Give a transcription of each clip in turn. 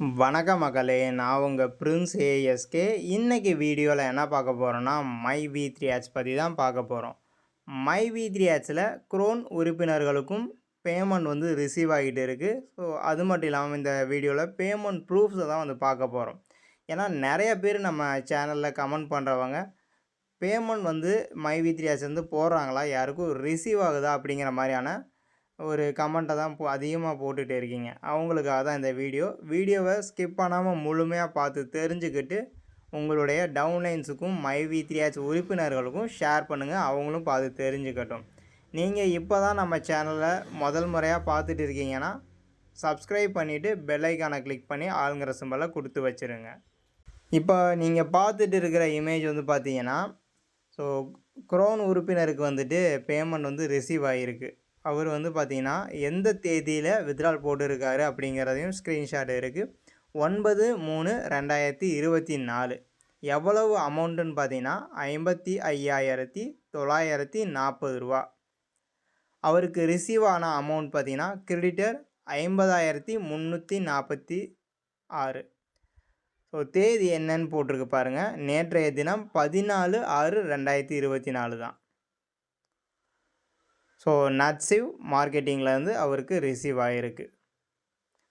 வணக்க மகளே நான் உங்கள் பிரின்ஸ் ஏஎஸ்கே இன்றைக்கி வீடியோவில் என்ன பார்க்க போகிறோன்னா மை வி த்ரீ ஆட்ஸ் பற்றி தான் பார்க்க போகிறோம் மை வி த்ரீ ஆட்ஸில் குரோன் உறுப்பினர்களுக்கும் பேமெண்ட் வந்து ரிசீவ் ஆகிட்டு இருக்குது ஸோ அது மட்டும் இல்லாமல் இந்த வீடியோவில் பேமெண்ட் ப்ரூஃப்ஸை தான் வந்து பார்க்க போகிறோம் ஏன்னா நிறைய பேர் நம்ம சேனலில் கமெண்ட் பண்ணுறவங்க பேமெண்ட் வந்து மை வி த்ரீ ஆட்ஸ் வந்து போடுறாங்களா? யாருக்கும் ரிசீவ் ஆகுதா? அப்படிங்கிற மாதிரியான ஒரு கமெண்ட்டை தான் போ அதிகமாக போட்டுகிட்டே இருக்கீங்க. அவங்களுக்காக தான் இந்த வீடியோ. வீடியோவை ஸ்கிப் பண்ணாமல் முழுமையாக பார்த்து தெரிஞ்சுக்கிட்டு உங்களுடைய டவுன்லைன்ஸுக்கும் மை வி த்ரீ ஆச் உறுப்பினர்களுக்கும் ஷேர் பண்ணுங்கள் அவங்களும் பார்த்து தெரிஞ்சுக்கட்டும். நீங்கள் இப்போ தான் நம்ம சேனலில் முதல் முறையாக பார்த்துட்டு இருக்கீங்கன்னா சப்ஸ்கிரைப் பண்ணிவிட்டு பெல்லைக்கானை கிளிக் பண்ணி ஆளுங்கிற சிம்பலை கொடுத்து வச்சுருங்க. இப்போ நீங்கள் பார்த்துட்டு இருக்கிற இமேஜ் வந்து பார்த்தீங்கன்னா ஸோ குரோன் உறுப்பினருக்கு வந்துட்டு பேமெண்ட் வந்து ரிசீவ் ஆகிருக்கு அவர் வந்து பார்த்திங்கன்னா எந்த தேதியில் வித்ரால் போட்டிருக்காரு அப்படிங்கிறதையும் ஸ்க்ரீன்ஷாட் இருக்குது ஒன்பது மூணு ரெண்டாயிரத்தி இருபத்தி நாலு. எவ்வளவு அமௌண்ட்டுன்னு பார்த்தீங்கன்னா ஐம்பத்தி ஐயாயிரத்தி தொள்ளாயிரத்தி நாற்பது ரூபா. அவருக்கு ரிசீவ் ஆன அமௌண்ட் பார்த்தீங்கன்னா கிரெடிட்டர் ஐம்பதாயிரத்தி முந்நூற்றி நாற்பத்தி ஆறு. ஸோ தேதி என்னன்னு போட்டிருக்கு பாருங்கள் நேற்றைய தினம் பதினாலு ஆறு ரெண்டாயிரத்தி இருபத்தி நாலு தான். ஸோ நட்சிவ் வந்து அவருக்கு ரிசீவ் ஆகிருக்கு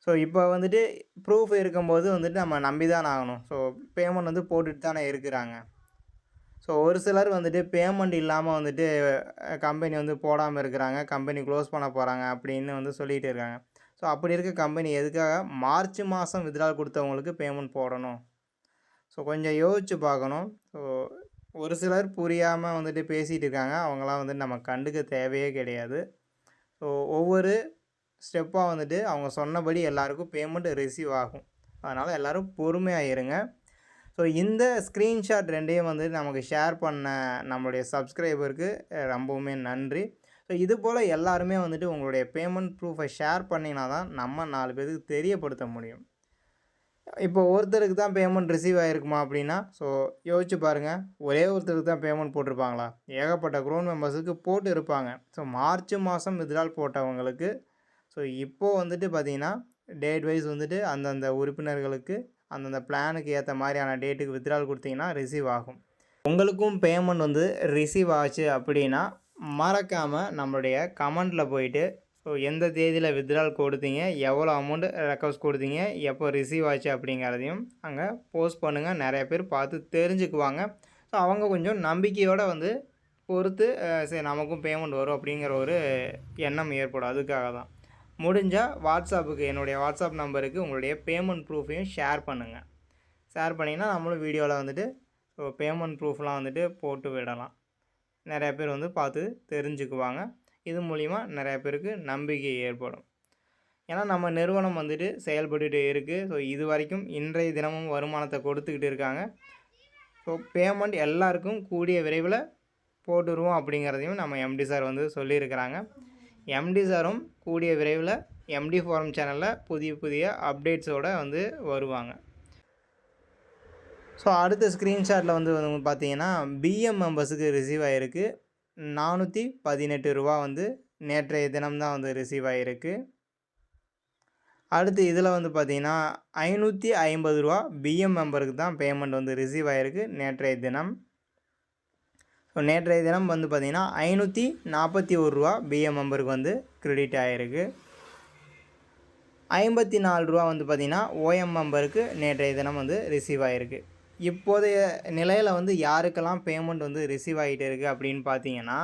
ஸோ இப்போ வந்துட்டு ப்ரூஃப் இருக்கும்போது வந்துட்டு நம்ம நம்பி தான் ஆகணும். ஸோ பேமெண்ட் வந்து போட்டுட்டு தானே இருக்கிறாங்க. ஸோ ஒரு சிலர் வந்துட்டு பேமெண்ட் இல்லாமல் வந்துட்டு கம்பெனி வந்து போடாமல் இருக்கிறாங்க. கம்பெனி க்ளோஸ் பண்ண போகிறாங்க அப்படின்னு வந்து சொல்லிகிட்டு இருக்காங்க. ஸோ அப்படி இருக்க கம்பெனி எதுக்காக? மார்ச் மாதம் வித்ட்ரால் கொடுத்தவங்களுக்கு பேமெண்ட் போடணும். ஸோ கொஞ்சம் யோசித்து பார்க்கணும். ஸோ ஒரு சிலர் புரியாமல் வந்துட்டு பேசிகிட்டு இருக்காங்க. அவங்களாம் வந்துட்டு நம்ம கண்டுக்க தேவையே கிடையாது. ஸோ ஒவ்வொரு ஸ்டெப்பாக வந்துட்டு அவங்க சொன்னபடி எல்லாருக்கும் பேமெண்ட் ரிசீவ் ஆகும். அதனால் எல்லோரும் பொறுமையாக இருங்க. ஸோ இந்த ஸ்க்ரீன்ஷாட் ரெண்டையும் வந்து நமக்கு ஷேர் பண்ண நம்மளுடைய சப்ஸ்கிரைபருக்கு ரொம்பவுமே நன்றி. ஸோ இது போல் எல்லாருமே வந்துட்டு உங்களுடைய பேமெண்ட் ப்ரூஃபை ஷேர் பண்ணிங்கன்னா தான் நம்ம நாலு பேருக்கு தெரியப்படுத்த முடியும். இப்போ ஒருத்தருக்கு தான் பேமெண்ட் ரிசீவ் ஆகிருக்குமா அப்படின்னா ஸோ யோசிச்சு பாருங்கள் ஒரே ஒருத்தருக்கு தான் பேமெண்ட் போட்டிருப்பாங்களா? ஏகப்பட்ட க்ரோன் மெம்பர்ஸுக்கு போட்டு இருப்பாங்க. ஸோ மார்ச் மாதம் வித்ட்ரால் போட்டவங்களுக்கு ஸோ இப்போது வந்துட்டு பார்த்திங்கன்னா டேட் வைஸ் வந்துட்டு அந்தந்த உறுப்பினர்களுக்கு அந்தந்த பிளானுக்கு ஏற்ற மாதிரியான டேட்டுக்கு வித்ட்ரால் கொடுத்தீங்கன்னா ரிசீவ் ஆகும். உங்களுக்கும் பேமெண்ட் வந்து ரிசீவ் ஆச்சு அப்படின்னா மறக்காமல் நம்மளுடைய கமெண்ட்டில் போயிட்டு ஸோ எந்த தேதியில் வித்ட்ரால் கொடுத்தீங்க? எவ்வளோ அமௌண்ட் ரெக்வஸ்ட் கொடுத்தீங்க? எப்போ ரிசீவ் ஆச்சு அப்படிங்கிறதையும் அங்கே போஸ்ட் பண்ணுங்கள் நிறைய பேர் பார்த்து தெரிஞ்சுக்குவாங்க. ஸோ அவங்க கொஞ்சம் நம்பிக்கையோடு வந்து பொறுத்து சரி நமக்கும் பேமெண்ட் வரும் அப்படிங்கிற ஒரு எண்ணம் ஏற்படும். அதுக்காக தான். முடிஞ்சால் வாட்ஸ்அப்புக்கு என்னுடைய வாட்ஸ்அப் நம்பருக்கு உங்களுடைய பேமெண்ட் ப்ரூஃபையும் ஷேர் பண்ணுங்கள் ஷேர் பண்ணிங்கன்னா நம்மளும் வீடியோவில் வந்துட்டு ஸோ பேமெண்ட் ப்ரூஃப்லாம் வந்துட்டு போட்டு விடலாம். நிறையா பேர் வந்து பார்த்து தெரிஞ்சுக்குவாங்க. இது மூலிமா நிறைய பேருக்கு நம்பிக்கை ஏற்படும். ஏன்னா நம்ம நிறுவனம் வந்துட்டு செயல்பட்டுகிட்டே இருக்குது ஸோ இது வரைக்கும் இன்றைய தினமும் வருமானத்தை கொடுத்துக்கிட்டு இருக்காங்க. ஸோ பேமெண்ட் எல்லாருக்கும் கூடிய விரைவில் போட்டுருவோம் அப்படிங்கிறதையும் நம்ம எம்டி சார் வந்து சொல்லியிருக்கிறாங்க. எம்டி சாரும் கூடிய விரைவில் எம்டி ஃபோரம் சேனலில் புதிய புதிய அப்டேட்ஸோடு வந்து வருவாங்க. ஸோ அடுத்த ஸ்க்ரீன்ஷாட்டில் வந்து பார்த்தீங்கன்னா பிஎம் மெம்பர்ஸுக்கு ரிசீவ் ஆகிருக்கு நானூற்றி பதினெட்டு ரூபா வந்து நேற்றைய தினம்தான் வந்து ரிசீவ் ஆகிருக்கு அடுத்து இதில் வந்து பார்த்திங்கன்னா ஐநூற்றி ஐம்பது ரூபா பிஎம் மெம்பருக்கு தான் பேமெண்ட் வந்து ரிசீவ் ஆகிருக்கு நேற்றைய தினம். ஸோ நேற்றைய தினம் வந்து பார்த்திங்கன்னா ஐநூற்றி நாற்பத்தி ஒரு ரூபா பிஎம் மெம்பருக்கு வந்து கிரெடிட் ஆகிருக்கு ஐம்பத்தி நாலு ரூபா வந்து பார்த்திங்கன்னா ஓஎம் மெம்பருக்கு நேற்றைய தினம் வந்து ரிசீவ் ஆகிருக்கு இப்போதைய நிலையில் வந்து யாருக்கெல்லாம் பேமெண்ட் வந்து ரிசீவ் ஆகிட்டு இருக்குது அப்படின்னு பார்த்தீங்கன்னா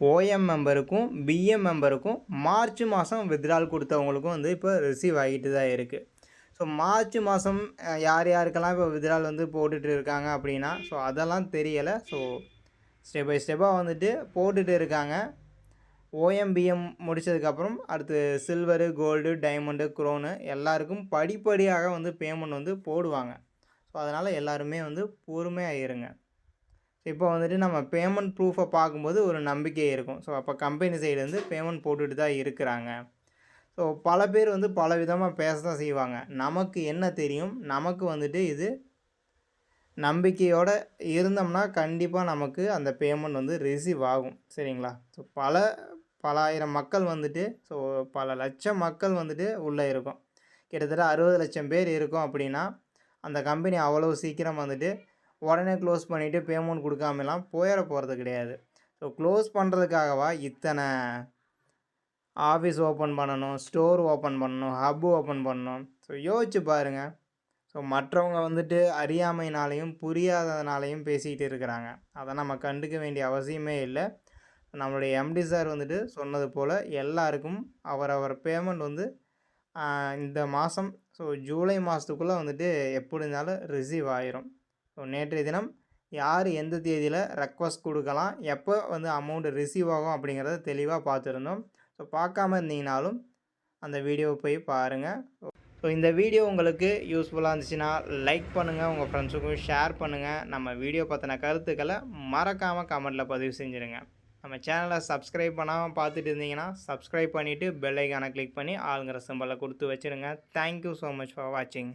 ஓஎம் மெம்பருக்கும் பிஎம் மெம்பருக்கும் மார்ச் மாதம் வித்ட்ரால் கொடுத்தவங்களுக்கும் வந்து இப்போ ரிசீவ் ஆகிட்டு தான் இருக்குது ஸோ மார்ச் மாதம் யார் யாருக்கெல்லாம் இப்போ வித்ட்ரால் வந்து போட்டுட்டு இருக்காங்க அப்படின்னா ஸோ அதெல்லாம் தெரியலை. ஸோ ஸ்டெப் பை ஸ்டெப்பாக வந்துட்டு போட்டுட்டு இருக்காங்க. ஓஎம்பிஎம் முடித்ததுக்கப்புறம் அடுத்து சில்வரு கோல்டு டைமண்டு குரோனு எல்லாருக்கும் படிப்படியாக வந்து பேமெண்ட் வந்து போடுவாங்க. ஸோ அதனால் எல்லாருமே வந்து பொறுமையாக இருங்க இப்போ வந்துட்டு நம்ம பேமெண்ட் ப்ரூஃபை பார்க்கும்போது ஒரு நம்பிக்கை இருக்கும். ஸோ அப்போ கம்பெனி சைடுலேருந்து பேமெண்ட் போட்டுட்டு தான் இருக்கிறாங்க. ஸோ பல பேர் வந்து பல விதமாக பேச தான் செய்வாங்க. நமக்கு என்ன தெரியும்? நமக்கு வந்துட்டு இது நம்பிக்கையோடு இருந்தோம்னா கண்டிப்பாக நமக்கு அந்த பேமெண்ட் வந்து ரிசீவ் ஆகும். சரிங்களா? ஸோ பல பல ஆயிரம் மக்கள் வந்துட்டு ஸோ பல லட்சம் மக்கள் வந்துட்டு உள்ளே இருக்கும். கிட்டத்தட்ட அறுபது லட்சம் பேர் இருக்கும் அப்படின்னா அந்த கம்பெனி அவ்வளோ சீக்கிரம் வந்துட்டு உடனே க்ளோஸ் பண்ணிவிட்டு பேமெண்ட் கொடுக்காமலாம் போயிட போகிறது கிடையாது. ஸோ க்ளோஸ் பண்ணுறதுக்காகவா இத்தனை ஆஃபீஸ் ஓப்பன் பண்ணணும் ஸ்டோர் ஓப்பன் பண்ணணும் ஹப் ஓப்பன் பண்ணணும்? ஸோ யோசிச்சு பாருங்கள் ஸோ மற்றவங்க வந்துட்டு அறியாமைனாலையும் புரியாததுனாலையும் பேசிக்கிட்டு இருக்கிறாங்க. அதை நம்ம கண்டுக்க வேண்டிய அவசியமே இல்லை. நம்மளுடைய எம்டி சார் வந்துட்டு சொன்னது போல் எல்லாருக்கும் அவரவர் பேமெண்ட் வந்து இந்த மாதம் ஸோ ஜூலை மாதத்துக்குள்ளே வந்துட்டு எப்படி இருந்தாலும் ரிசீவ் ஆயிரும். ஸோ நேற்றைய தினம் யார் எந்த தேதியில் ரெக்வஸ்ட் கொடுக்கலாம் எப்போ வந்து அமௌண்ட் ரிசீவ் ஆகும் அப்படிங்கிறத தெளிவாக பார்த்துருந்தோம். ஸோ பார்க்காம இருந்தீங்கனாலும் அந்த வீடியோவை போய் பாருங்கள் ஸோ இந்த வீடியோ உங்களுக்கு யூஸ்ஃபுல்லாக இருந்துச்சுன்னா லைக் பண்ணுங்கள் உங்கள் ஃப்ரெண்ட்ஸுக்கும் ஷேர் பண்ணுங்கள் நம்ம வீடியோ பற்றின கருத்துக்களை மறக்காமல் கமெண்ட்டில் பதிவு செஞ்சுருங்க. நம்ம சேனலை சப்ஸ்கிரைப் பண்ணாமல் பார்த்துட்டு இருந்தீங்கன்னா சப்ஸ்கிரைப் பண்ணிவிட்டு பெல் கிளிக் பண்ணி ஆளுங்கிற சிம்பலை கொடுத்து வச்சுருங்க. தேங்க்யூ ஸோ மச் ஃபார் வாட்சிங்